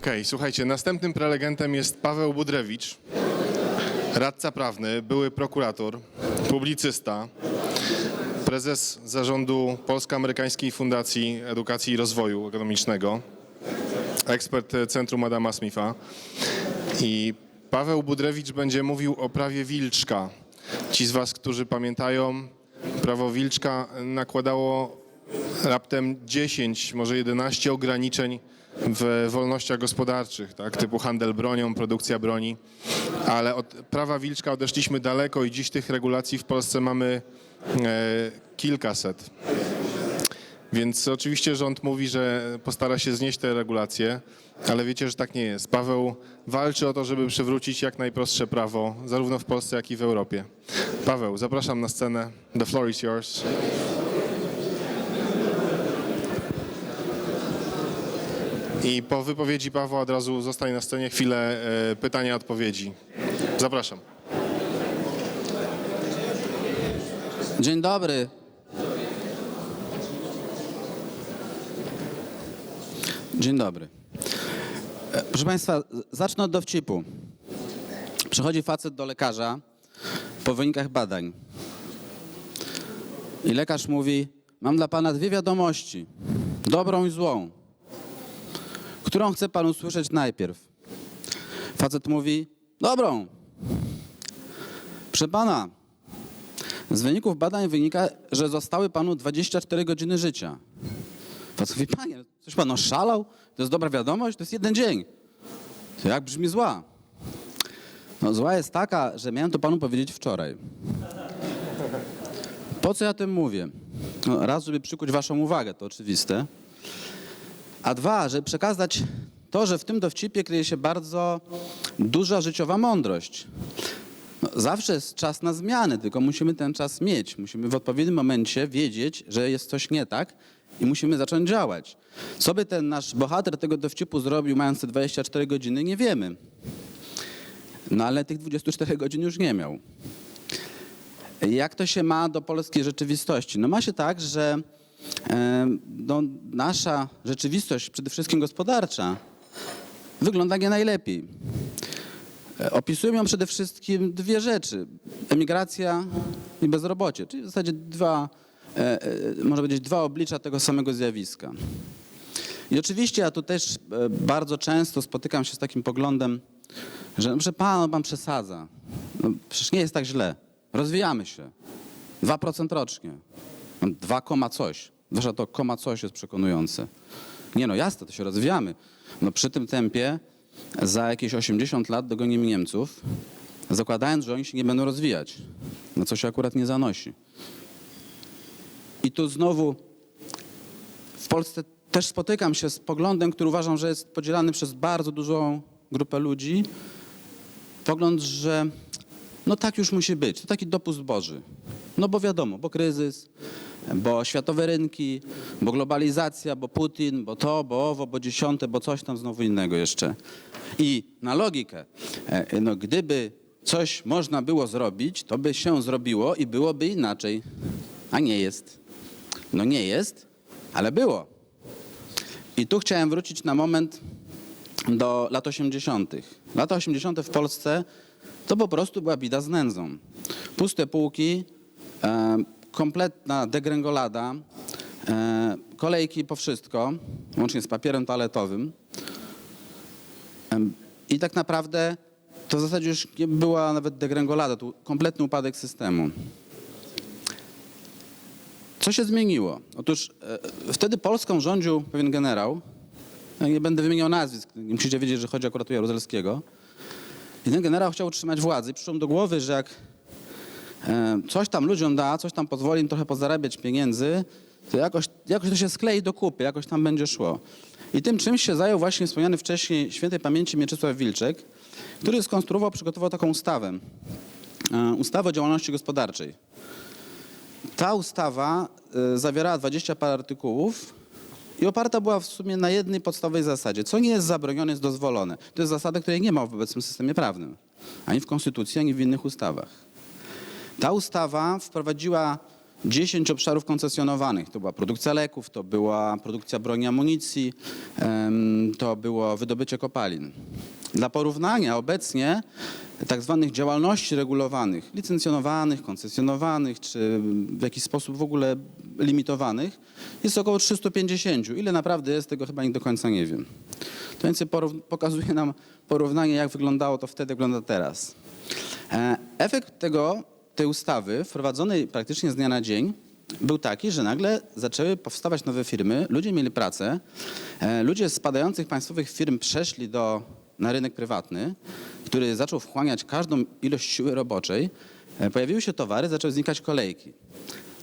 Okej, słuchajcie, następnym prelegentem jest Paweł Budrewicz, radca prawny, były prokurator, publicysta, prezes zarządu Polsko-Amerykańskiej Fundacji Edukacji i Rozwoju Ekonomicznego, ekspert Centrum Adama Smitha. I Paweł Budrewicz będzie mówił o prawie Wilczka. Ci z Was, którzy pamiętają, prawo Wilczka nakładało raptem 10, może 11 ograniczeń w wolnościach gospodarczych, tak, typu handel bronią, produkcja broni, ale od prawa Wilczka odeszliśmy daleko i dziś tych regulacji w Polsce mamy e, kilkaset. Więc oczywiście rząd mówi, że postara się znieść te regulacje, ale wiecie, że tak nie jest. Paweł walczy o to, żeby przywrócić jak najprostsze prawo, zarówno w Polsce, jak i w Europie. Paweł, zapraszam na scenę. The floor is yours. I po wypowiedzi Pawła od razu zostanie na scenie chwilę e, pytania, odpowiedzi. Zapraszam. Dzień dobry. Dzień dobry. E, Proszę Państwa, zacznę od dowcipu. Przychodzi facet do lekarza po wynikach badań. I lekarz mówi: Mam dla pana dwie wiadomości, dobrą i złą. Którą chce pan usłyszeć najpierw? Facet mówi: Dobrą. Proszę pana, z wyników badań wynika, że zostały panu 24 godziny życia. Facet mówi, panie, coś pan oszalał? To jest dobra wiadomość? To jest jeden dzień. To jak brzmi zła? No zła jest taka, że miałem to panu powiedzieć wczoraj. Po co ja tym mówię? No, raz, żeby przykuć waszą uwagę, to oczywiste. A dwa, żeby przekazać to, że w tym dowcipie kryje się bardzo duża życiowa mądrość. No, zawsze jest czas na zmiany, tylko musimy ten czas mieć. Musimy w odpowiednim momencie wiedzieć, że jest coś nie tak i musimy zacząć działać. Co by ten nasz bohater tego dowcipu zrobił, mając te 24 godziny, nie wiemy. No ale tych 24 godzin już nie miał. Jak to się ma do polskiej rzeczywistości? No ma się tak, że no, nasza rzeczywistość, przede wszystkim gospodarcza, wygląda nie najlepiej. E, Opisują ją przede wszystkim dwie rzeczy: emigracja i bezrobocie, czyli w zasadzie dwa, e, e, można powiedzieć, dwa oblicza tego samego zjawiska. I oczywiście ja tu też bardzo często spotykam się z takim poglądem, że no, pana, no pan przesadza. No, przecież nie jest tak źle. Rozwijamy się. 2% rocznie. 2, koma coś. Zwłaszcza to koma coś jest przekonujące. Nie no, jasne, to się rozwijamy. No przy tym tempie za jakieś 80 lat dogonimy Niemców, zakładając, że oni się nie będą rozwijać. No co się akurat nie zanosi. I tu znowu w Polsce też spotykam się z poglądem, który uważam, że jest podzielany przez bardzo dużą grupę ludzi. Pogląd, że no tak już musi być, to taki dopust Boży. No bo wiadomo, bo kryzys, bo światowe rynki, bo globalizacja, bo Putin, bo to, bo owo, bo dziesiąte, bo coś tam znowu innego jeszcze. I na logikę, e, no gdyby coś można było zrobić, to by się zrobiło i byłoby inaczej. A nie jest. No nie jest, ale było. I tu chciałem wrócić na moment do lat 80. Lata 80. w Polsce to po prostu była bida z nędzą. Puste półki, e, kompletna degrengolada, e, kolejki po wszystko, łącznie z papierem toaletowym. I tak naprawdę to w zasadzie już nie była nawet degrengolada, to kompletny upadek systemu. Co się zmieniło? Otóż e, wtedy Polską rządził pewien generał, ja nie będę wymieniał nazwisk, musicie wiedzieć, że chodzi akurat o Jaruzelskiego. I ten generał chciał utrzymać władzy. Przyszło mu do głowy, że jak coś tam ludziom da, coś tam pozwoli im trochę pozarabiać pieniędzy, to jakoś, jakoś to się sklei do kupy, jakoś tam będzie szło. I tym czymś się zajął właśnie wspomniany wcześniej świętej pamięci Mieczysław Wilczek, który skonstruował, przygotował taką ustawę. E, ustawę o działalności gospodarczej. Ta ustawa e, zawierała 20 parę artykułów i oparta była w sumie na jednej podstawowej zasadzie. Co nie jest zabronione, jest dozwolone. To jest zasada, której nie ma w obecnym systemie prawnym. Ani w Konstytucji, ani w innych ustawach. Ta ustawa wprowadziła 10 obszarów koncesjonowanych. To była produkcja leków, to była produkcja broni amunicji, to było wydobycie kopalin. Dla porównania obecnie tak zwanych działalności regulowanych, licencjonowanych, koncesjonowanych, czy w jakiś sposób w ogóle limitowanych jest około 350. Ile naprawdę jest, tego chyba nie do końca nie wiem. To więcej pokazuje nam porównanie, jak wyglądało to wtedy, wygląda teraz. E, Efekt tego, tej ustawy, wprowadzonej praktycznie z dnia na dzień, był taki, że nagle zaczęły powstawać nowe firmy, ludzie mieli pracę, e, ludzie z spadających państwowych firm przeszli do, na rynek prywatny, który zaczął wchłaniać każdą ilość siły roboczej, e, pojawiły się towary, zaczęły znikać kolejki.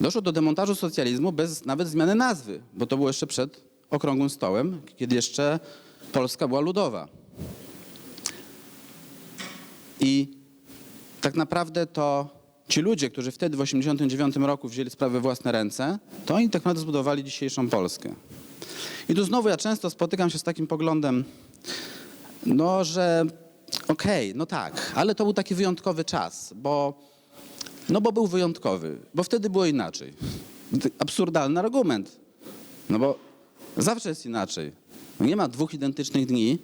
Doszło do demontażu socjalizmu bez nawet zmiany nazwy, bo to było jeszcze przed okrągłym stołem, kiedy jeszcze Polska była ludowa. I tak naprawdę to ci ludzie, którzy wtedy w 1989 roku wzięli sprawę w własne ręce, to oni tak naprawdę zbudowali dzisiejszą Polskę. I tu znowu ja często spotykam się z takim poglądem, no że okej, no tak, ale to był taki wyjątkowy czas, bo, no bo był wyjątkowy, bo wtedy było inaczej. Absurdalny argument, no bo zawsze jest inaczej. Nie ma dwóch identycznych dni,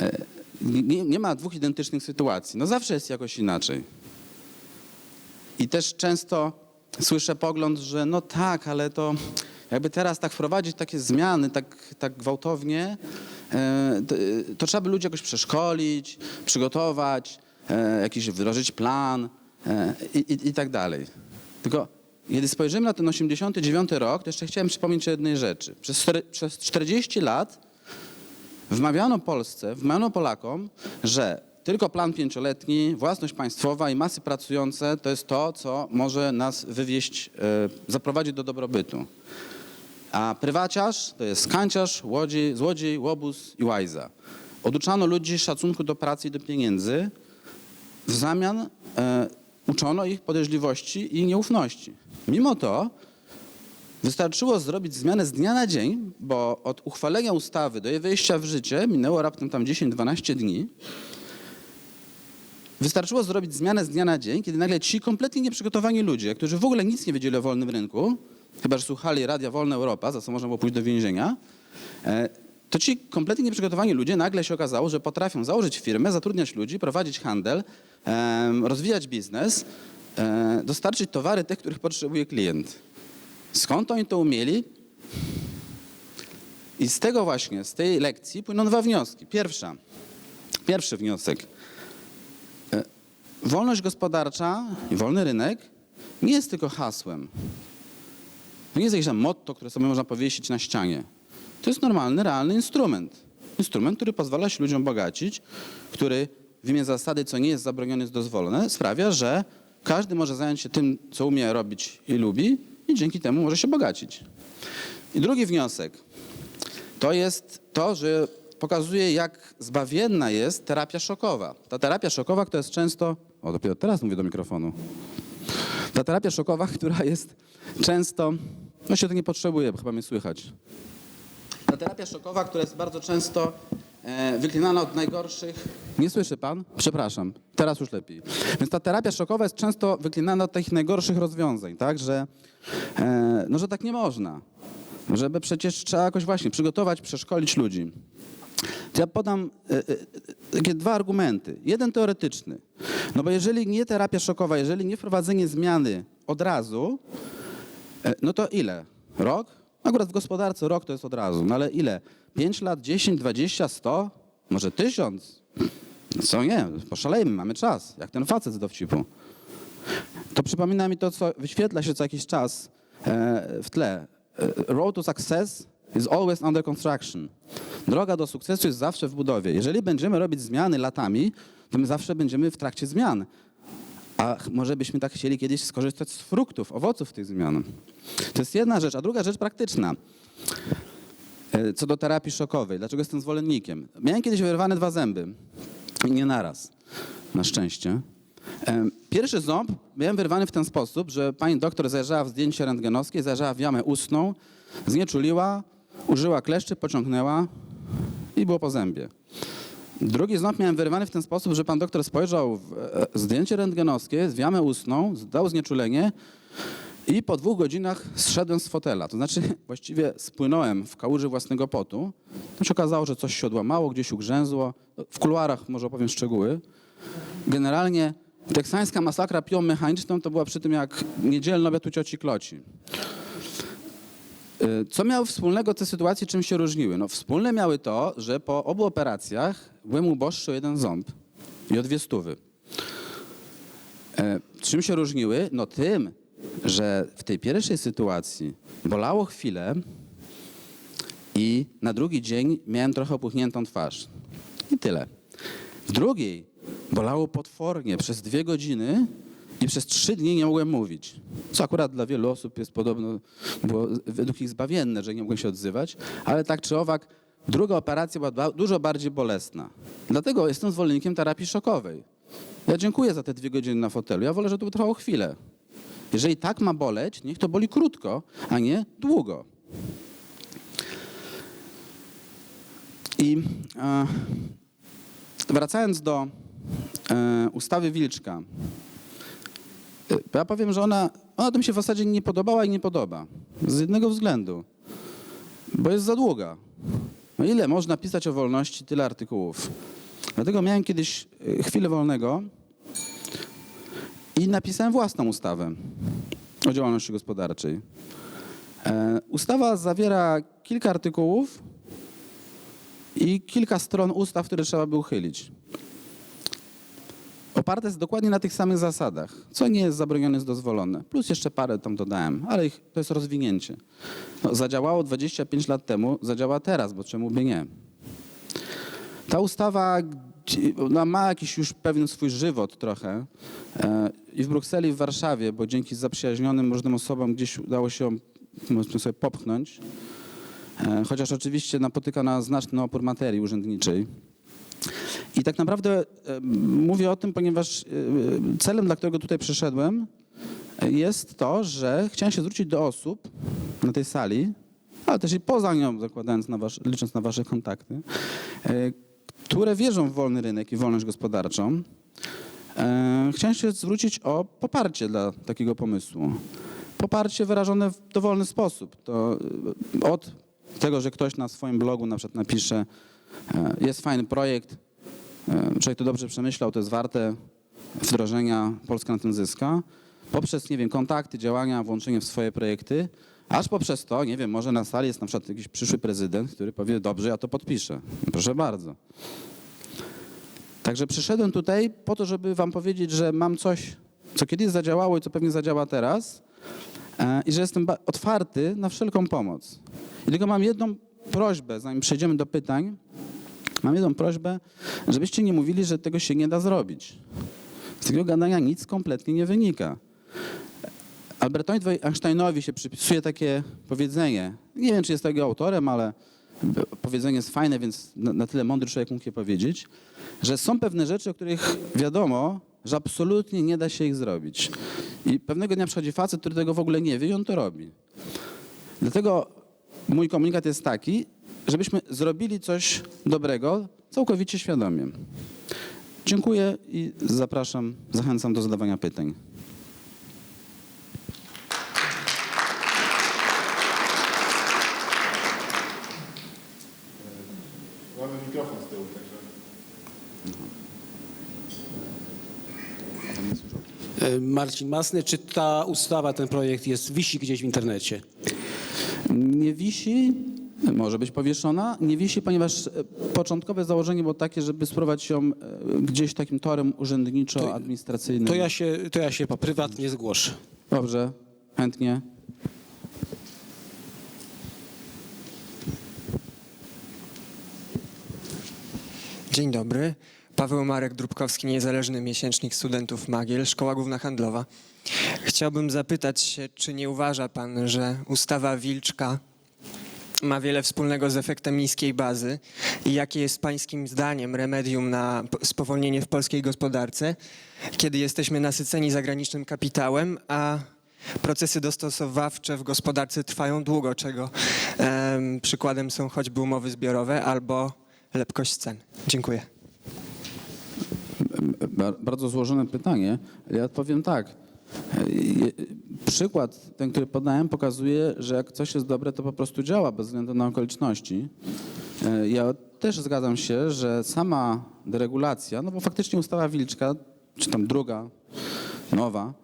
e, nie, nie ma dwóch identycznych sytuacji. No zawsze jest jakoś inaczej. I też często słyszę pogląd, że no tak, ale to jakby teraz tak wprowadzić takie zmiany tak, tak gwałtownie, e, to, to trzeba by ludzi jakoś przeszkolić, przygotować, e, jakiś wdrożyć plan e, i, i, i tak dalej. Tylko kiedy spojrzymy na ten 89 rok, to jeszcze chciałem przypomnieć o jednej rzeczy. Przez, przez 40 lat Wmawiano Polsce, wmawiano Polakom, że tylko plan pięcioletni, własność państwowa i masy pracujące to jest to, co może nas wywieźć, e, zaprowadzić do dobrobytu. A prywaciarz to jest kanciarz, łodzi, złodziej, łobuz i łajza. Oduczano ludzi szacunku do pracy i do pieniędzy, w zamian e, uczono ich podejrzliwości i nieufności. Mimo to Wystarczyło zrobić zmianę z dnia na dzień, bo od uchwalenia ustawy do jej wejścia w życie minęło raptem tam 10-12 dni. Wystarczyło zrobić zmianę z dnia na dzień, kiedy nagle ci kompletnie nieprzygotowani ludzie, którzy w ogóle nic nie wiedzieli o wolnym rynku, chyba że słuchali Radia Wolna Europa, za co można było pójść do więzienia, e, to ci kompletnie nieprzygotowani ludzie nagle się okazało, że potrafią założyć firmę, zatrudniać ludzi, prowadzić handel, rozwijać biznes, e, dostarczyć towary tych, których potrzebuje klient. Skąd oni to umieli? I z tego właśnie, z tej lekcji płyną dwa wnioski. Pierwsza, pierwszy wniosek. Wolność gospodarcza i wolny rynek nie jest tylko hasłem. To nie jest jakieś tam motto, które sobie można powiesić na ścianie. To jest normalny, realny instrument. Instrument, który pozwala się ludziom bogacić, który w imię zasady, co nie jest zabronione, jest dozwolone, sprawia, że każdy może zająć się tym, co umie robić i lubi i dzięki temu może się bogacić. I drugi wniosek to jest to, że pokazuje, jak zbawienna jest terapia szokowa. Ta terapia szokowa, która jest często. O, dopiero teraz mówię do mikrofonu. Ta terapia szokowa, która jest często. No się to nie potrzebuje, bo chyba mnie słychać. Ta terapia szokowa, która jest bardzo często e, wyklinana od najgorszych. Nie słyszy pan? Przepraszam, teraz już lepiej. Więc ta terapia szokowa jest często wyklinana od takich najgorszych rozwiązań, tak, że, e, no, że tak nie można. Żeby przecież trzeba jakoś właśnie przygotować, przeszkolić ludzi. To ja podam e, e, takie dwa argumenty. Jeden teoretyczny. No bo jeżeli nie terapia szokowa, jeżeli nie wprowadzenie zmiany od razu, E, No to ile? Rok? Akurat w gospodarce rok to jest od razu, no ale ile? 5 lat, 10, 20, 100? Może 1000? No Co nie, poszalejmy, mamy czas, jak ten facet z dowcipu. To przypomina mi to, co wyświetla się co jakiś czas w tle. Road to success is always under construction. Droga do sukcesu jest zawsze w budowie. Jeżeli będziemy robić zmiany latami, to my zawsze będziemy w trakcie zmian. A może byśmy tak chcieli kiedyś skorzystać z fruktów, owoców tych zmian. To jest jedna rzecz. A druga rzecz praktyczna. E, Co do terapii szokowej. Dlaczego jestem zwolennikiem? Miałem kiedyś wyrwane dwa zęby. I nie naraz. Na szczęście. E, Pierwszy ząb miałem wyrwany w ten sposób, że pani doktor zajrzała w zdjęcie rentgenowskie, zajrzała w jamę ustną, znieczuliła, użyła kleszczy, pociągnęła i było po zębie. Drugi ząb miałem wyrwany w ten sposób, że pan doktor spojrzał w e, zdjęcie rentgenowskie, w jamę ustną, dał znieczulenie I po dwóch godzinach zszedłem z fotela. To znaczy właściwie spłynąłem w kałuży własnego potu. To się okazało, że coś się odłamało, gdzieś ugrzęzło. W kuluarach może opowiem szczegóły. Generalnie teksańska masakra piłą mechaniczną to była przy tym jak niedzielny obiad u cioci Kloci. Y, Co miały wspólnego te sytuacje, czym się różniły? No, wspólne miały to, że po obu operacjach byłem uboższy o jeden ząb i o dwie stówy. E, Czym się różniły? No tym, że w tej pierwszej sytuacji bolało chwilę i na drugi dzień miałem trochę opuchniętą twarz. I tyle. W drugiej bolało potwornie przez dwie godziny i przez trzy dni nie mogłem mówić. Co akurat dla wielu osób jest podobno, było według nich zbawienne, że nie mogłem się odzywać, ale tak czy owak, druga operacja była dużo bardziej bolesna. Dlatego jestem zwolennikiem terapii szokowej. Ja dziękuję za te dwie godziny na fotelu. Ja wolę, żeby to trwało chwilę. Jeżeli tak ma boleć, niech to boli krótko, a nie długo. I e, wracając do e, ustawy Wilczka, ja powiem, że ona, ona to mi się w zasadzie nie podobała i nie podoba. Z jednego względu. Bo jest za długa. No ile można pisać o wolności, tyle artykułów. Dlatego miałem kiedyś e, chwilę wolnego i napisałem własną ustawę o działalności gospodarczej. E, Ustawa zawiera kilka artykułów i kilka stron ustaw, które trzeba by uchylić. Oparte jest dokładnie na tych samych zasadach. Co nie jest zabronione, jest dozwolone. Plus jeszcze parę tam dodałem, ale ich, to jest rozwinięcie. No, zadziałało 25 lat temu, zadziała teraz, bo czemu by nie? Ta ustawa ma jakiś już pewien swój żywot trochę e, i w Brukseli, i w Warszawie, bo dzięki zaprzyjaźnionym różnym osobom gdzieś udało się ją sobie popchnąć, e, chociaż oczywiście napotyka na znaczny opór materii urzędniczej. I tak naprawdę e, mówię o tym, ponieważ e, celem, dla którego tutaj przyszedłem, jest to, że chciałem się zwrócić do osób na tej sali, ale też i poza nią, zakładając na wasz, licząc na wasze kontakty, e, które wierzą w wolny rynek i wolność gospodarczą. Chciałem się zwrócić o poparcie dla takiego pomysłu. Poparcie wyrażone w dowolny sposób. To od tego, że ktoś na swoim blogu na przykład napisze, jest fajny projekt, człowiek to dobrze przemyślał, to jest warte wdrożenia, Polska na tym zyska, poprzez, nie wiem, kontakty, działania, włączenie w swoje projekty, aż poprzez to, nie wiem, może na sali jest na przykład jakiś przyszły prezydent, który powie, dobrze, ja to podpiszę. Proszę bardzo. Także przyszedłem tutaj po to, żeby wam powiedzieć, że mam coś, co kiedyś zadziałało i co pewnie zadziała teraz e, i że jestem otwarty na wszelką pomoc. I tylko mam jedną prośbę, zanim przejdziemy do pytań, mam jedną prośbę, żebyście nie mówili, że tego się nie da zrobić. Z tego gadania nic kompletnie nie wynika. Albertowi Einsteinowi się przypisuje takie powiedzenie. Nie wiem, czy jest tego autorem, ale powiedzenie jest fajne, więc na, tyle mądry człowiek mógł je powiedzieć, że są pewne rzeczy, o których wiadomo, że absolutnie nie da się ich zrobić. I pewnego dnia przychodzi facet, który tego w ogóle nie wie i on to robi. Dlatego mój komunikat jest taki, żebyśmy zrobili coś dobrego całkowicie świadomie. Dziękuję i zapraszam, zachęcam do zadawania pytań. Mamy mikrofon z tyłu, także... Marcin Masny, czy ta ustawa, ten projekt jest, wisi gdzieś w internecie? Nie wisi, może być powieszona, nie wisi, ponieważ e, początkowe założenie było takie, żeby spróbować ją e, gdzieś takim torem urzędniczo-administracyjnym. To ja się, to ja się prywatnie zgłoszę. Dobrze, chętnie. Dzień dobry. Paweł Marek Drubkowski, niezależny miesięcznik studentów Magiel, Szkoła Główna Handlowa. Chciałbym zapytać się, czy nie uważa pan, że ustawa Wilczka ma wiele wspólnego z efektem niskiej bazy i jakie jest pańskim zdaniem remedium na spowolnienie w polskiej gospodarce, kiedy jesteśmy nasyceni zagranicznym kapitałem, a procesy dostosowawcze w gospodarce trwają długo, czego em, przykładem są choćby umowy zbiorowe albo lepkość cen. Dziękuję. Ba- Bardzo złożone pytanie, ja odpowiem tak. E, przykład, ten, który podałem, pokazuje, że jak coś jest dobre, to po prostu działa bez względu na okoliczności. E, Ja też zgadzam się, że sama deregulacja, no bo faktycznie ustawa Wilczka, czy tam druga, nowa,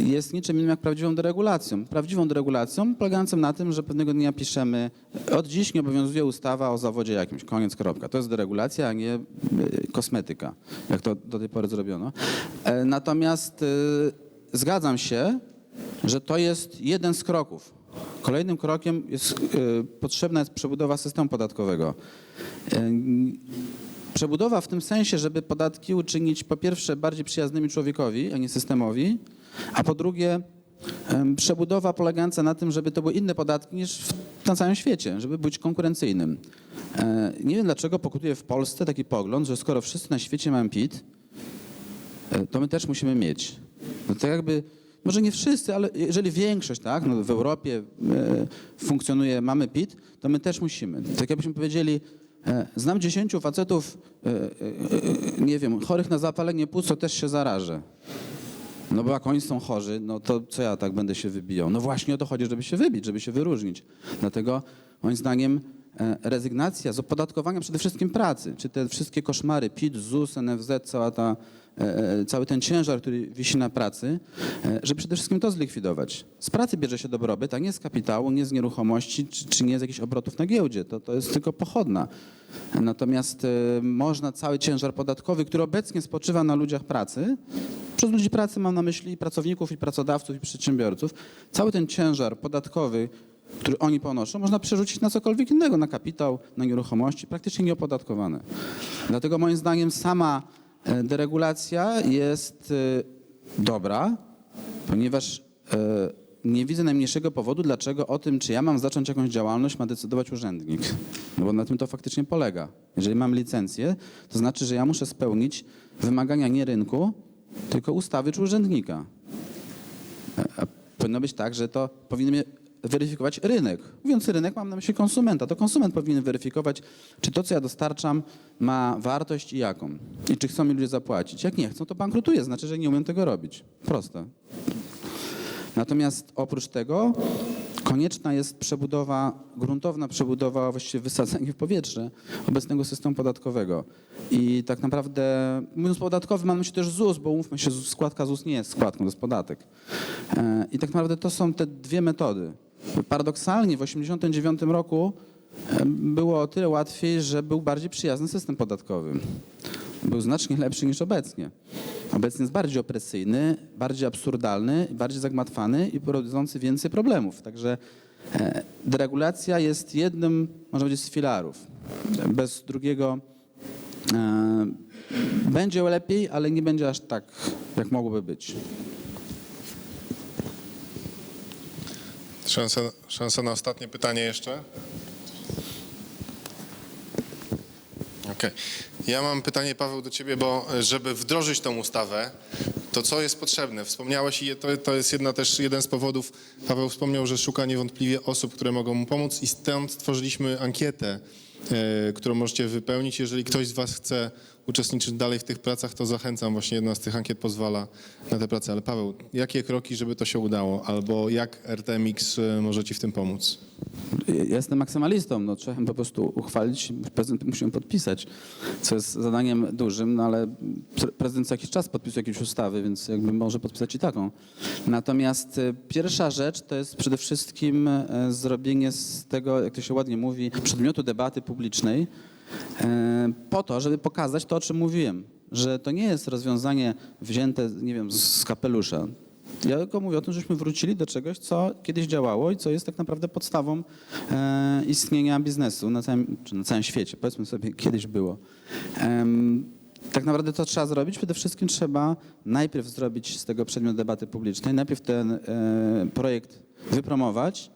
jest niczym innym jak prawdziwą deregulacją. Prawdziwą deregulacją polegającą na tym, że pewnego dnia piszemy, od dziś nie obowiązuje ustawa o zawodzie jakimś, koniec, kropka. To jest deregulacja, a nie y, kosmetyka, jak to do tej pory zrobiono. E, Natomiast zgadzam się, że to jest jeden z kroków. Kolejnym krokiem jest, y, potrzebna jest przebudowa systemu podatkowego. Y, Przebudowa w tym sensie, żeby podatki uczynić po pierwsze bardziej przyjaznymi człowiekowi, a nie systemowi, a po drugie przebudowa polegająca na tym, żeby to były inne podatki niż w, na całym świecie, żeby być konkurencyjnym. E, Nie wiem dlaczego pokutuje w Polsce taki pogląd, że skoro wszyscy na świecie mają PIT, e, to my też musimy mieć. No to jakby, może nie wszyscy, ale jeżeli większość, tak, no w Europie e, funkcjonuje, mamy PIT, to my też musimy. Tak jakbyśmy powiedzieli, e, znam dziesięciu facetów, e, nie wiem, chorych na zapalenie płuc, to też się zarażę. No bo jak oni są chorzy, no to co ja tak będę się wybijał? No właśnie o to chodzi, żeby się wybić, żeby się wyróżnić. Dlatego moim zdaniem rezygnacja z opodatkowania przede wszystkim pracy, czy te wszystkie koszmary, PIT, ZUS, NFZ, cała ta, e, e, cały ten ciężar, który wisi na pracy, e, żeby przede wszystkim to zlikwidować. Z pracy bierze się dobrobyt, a nie z kapitału, nie z nieruchomości, czy, czy nie z jakichś obrotów na giełdzie. To, to jest tylko pochodna. Natomiast e, można cały ciężar podatkowy, który obecnie spoczywa na ludziach pracy, przez ludzi pracy mam na myśli pracowników, i pracodawców, i przedsiębiorców, cały ten ciężar podatkowy, który oni ponoszą, można przerzucić na cokolwiek innego, na kapitał, na nieruchomości, praktycznie nieopodatkowane. Dlatego moim zdaniem sama e, deregulacja jest e, dobra, ponieważ e, nie widzę najmniejszego powodu, dlaczego o tym, czy ja mam zacząć jakąś działalność, ma decydować urzędnik. No bo na tym to faktycznie polega. Jeżeli mam licencję, to znaczy, że ja muszę spełnić wymagania nie rynku, tylko ustawy czy urzędnika. Powinno być tak, że to powinien mnie weryfikować rynek. Mówiąc rynek, mam na myśli konsumenta. To konsument powinien weryfikować, czy to, co ja dostarczam, ma wartość i jaką. I czy chcą mi ludzie zapłacić. Jak nie chcą, to bankrutuję. Znaczy, że nie umiem tego robić. Proste. Natomiast oprócz tego konieczna jest przebudowa, gruntowna przebudowa, właściwie wysadzenie w powietrze obecnego systemu podatkowego. I tak naprawdę, mówiąc podatkowy, mam na myśli też ZUS, bo umówmy się, składka ZUS nie jest składką, to jest podatek. E, I tak naprawdę to są te dwie metody. Paradoksalnie w 1989 roku było o tyle łatwiej, że był bardziej przyjazny system podatkowy. Był znacznie lepszy niż obecnie. Obecnie jest bardziej opresyjny, bardziej absurdalny, bardziej zagmatwany i prowadzący więcej problemów. Także e, deregulacja jest jednym, można powiedzieć, z filarów. Bez drugiego e, będzie lepiej, ale nie będzie aż tak, jak mogłoby być. Szansa, na ostatnie pytanie jeszcze. Okej. Ja mam pytanie, Paweł, do ciebie, bo e, żeby wdrożyć tą ustawę, to co jest potrzebne? Wspomniałeś i to, to jest jedna też jeden z powodów, Paweł wspomniał, że szuka niewątpliwie osób, które mogą mu pomóc i stąd stworzyliśmy ankietę, którą możecie wypełnić. Jeżeli ktoś z was chce uczestniczyć dalej w tych pracach, to zachęcam. Właśnie jedna z tych ankiet pozwala na te prace. Ale Paweł, jakie kroki, żeby to się udało? Albo jak RTMX e, może ci w tym pomóc? Ja jestem maksymalistą, no trzeba po prostu uchwalić, prezydent musi ją podpisać, co jest zadaniem dużym, no ale pre- prezydent co jakiś czas podpisuje jakieś ustawy, więc jakby może podpisać i taką. Natomiast e, pierwsza rzecz to jest przede wszystkim e, zrobienie z tego, jak to się ładnie mówi, przedmiotu debaty publicznej, e, po to, żeby pokazać to, o czym mówiłem, że to nie jest rozwiązanie wzięte, nie wiem, z kapelusza. Ja tylko mówię o tym, żeśmy wrócili do czegoś, co kiedyś działało i co jest tak naprawdę podstawą e, istnienia biznesu na całym, czy na całym świecie. Powiedzmy sobie, kiedyś było. Tak naprawdę to trzeba zrobić. Przede wszystkim trzeba najpierw zrobić z tego przedmiot debaty publicznej, najpierw ten e, projekt wypromować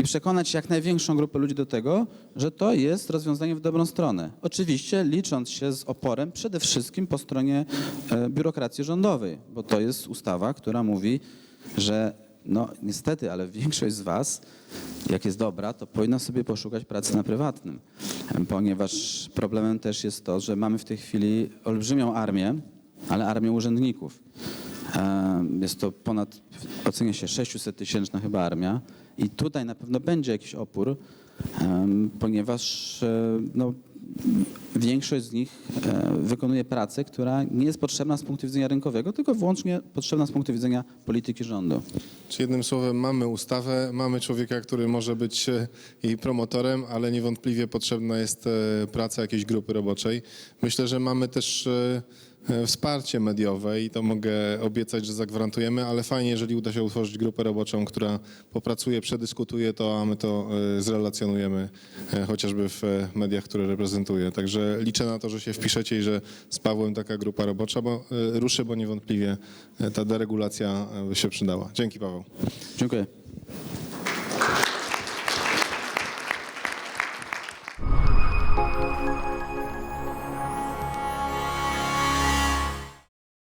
i przekonać jak największą grupę ludzi do tego, że to jest rozwiązanie w dobrą stronę. Oczywiście licząc się z oporem przede wszystkim po stronie e, biurokracji rządowej, bo to jest ustawa, która mówi, że no niestety, ale większość z was, jak jest dobra, to powinna sobie poszukać pracy na prywatnym, E, ponieważ problemem też jest to, że mamy w tej chwili olbrzymią armię, ale armię urzędników. E, Jest to ponad, ocenia się 600 tysięczna chyba armia i tutaj na pewno będzie jakiś opór, ponieważ e, no, większość z nich e, wykonuje pracę, która nie jest potrzebna z punktu widzenia rynkowego, tylko wyłącznie potrzebna z punktu widzenia polityki rządu. Czy jednym słowem mamy ustawę, mamy człowieka, który może być jej promotorem, ale niewątpliwie potrzebna jest praca jakiejś grupy roboczej. Myślę, że mamy też wsparcie mediowe i to mogę obiecać, że zagwarantujemy, ale fajnie, jeżeli uda się utworzyć grupę roboczą, która popracuje, przedyskutuje to, a my to e, zrelacjonujemy e, chociażby w e, mediach, które reprezentuję. Także liczę na to, że się wpiszecie i że z Pawłem taka grupa robocza bo, e, ruszy, bo niewątpliwie e, ta deregulacja e, by się przydała. Dzięki Paweł. Dziękuję.